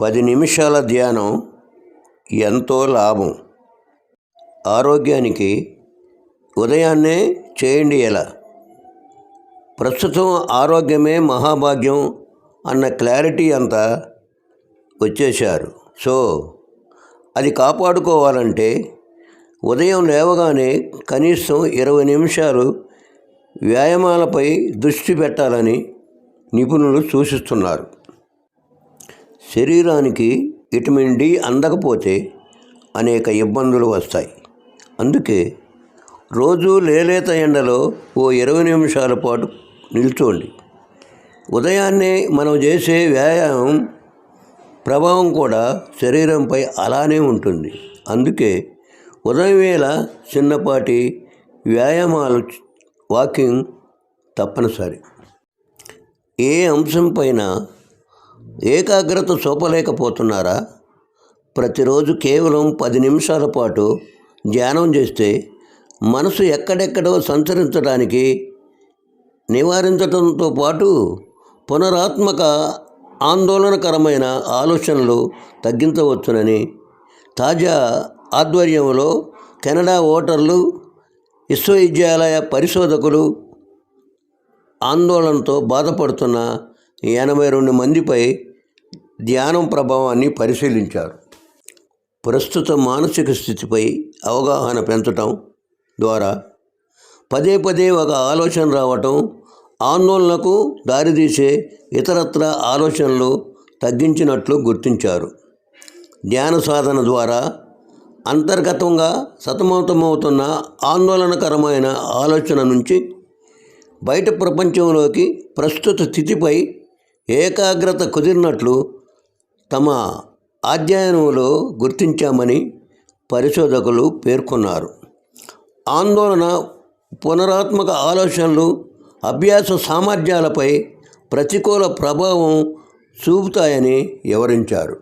పది నిమిషాల ధ్యానం ఎంతో లాభం. ఆరోగ్యానికి ఉదయాన్నే చేయండి ఎలా? ప్రస్తుతం ఆరోగ్యమే మహాభాగ్యం అన్న క్లారిటీ అంతా వచ్చేశారు. సో అది కాపాడుకోవాలంటే ఉదయం లేవగానే కనీసం ఇరవై నిమిషాలు వ్యాయామాలపై దృష్టి పెట్టాలని నిపుణులు సూచిస్తున్నారు. శరీరానికి విటమిన్ డి అందకపోతే అనేక ఇబ్బందులు వస్తాయి. అందుకే రోజు లేలేత ఎండలో ఓ ఇరవై నిమిషాల పాటు నిల్చోండి. ఉదయాన్నే మనం చేసే వ్యాయామం ప్రభావం కూడా శరీరంపై అలానే ఉంటుంది. అందుకే ఉదయం వేళ చిన్నపాటి వ్యాయామాలు వాకింగ్ తప్పనిసరి. ఏ అంశంపైన ఏకాగ్రత చూపలేకపోతున్నారా? ప్రతిరోజు కేవలం పది నిమిషాల పాటు ధ్యానం చేస్తే మనసు ఎక్కడెక్కడో సంచరించడానికి నివారించడంతో పాటు పునరాత్మక ఆందోళనకరమైన ఆలోచనలు తగ్గించవచ్చునని తాజా ఆధ్వర్యంలో కెనడా ఓటర్లు విశ్వవిద్యాలయ పరిశోధకులు ఆందోళనతో బాధపడుతున్న ఎనభై రెండు మందిపై ధ్యానం ప్రభావాన్ని పరిశీలించారు. ప్రస్తుత మానసిక స్థితిపై అవగాహన పెంచటం ద్వారా పదే పదే ఒక ఆలోచన రావటం ఆందోళనకు దారితీసే ఇతరత్ర ఆలోచనలు తగ్గించినట్లు గుర్తించారు. ధ్యాన సాధన ద్వారా అంతర్గతంగా సతమతమవుతున్న ఆందోళనకరమైన ఆలోచన నుంచి బయట ప్రపంచంలోకి ప్రస్తుత స్థితిపై ఏకాగ్రత కుదిరినట్లు తమ అధ్యయనంలో గుర్తించామని పరిశోధకులు పేర్కొన్నారు. ఆందోళన పునరాత్మక ఆలోచనలు అభ్యాస సామర్థ్యాలపై ప్రతికూల ప్రభావం చూపుతాయని వివరించారు.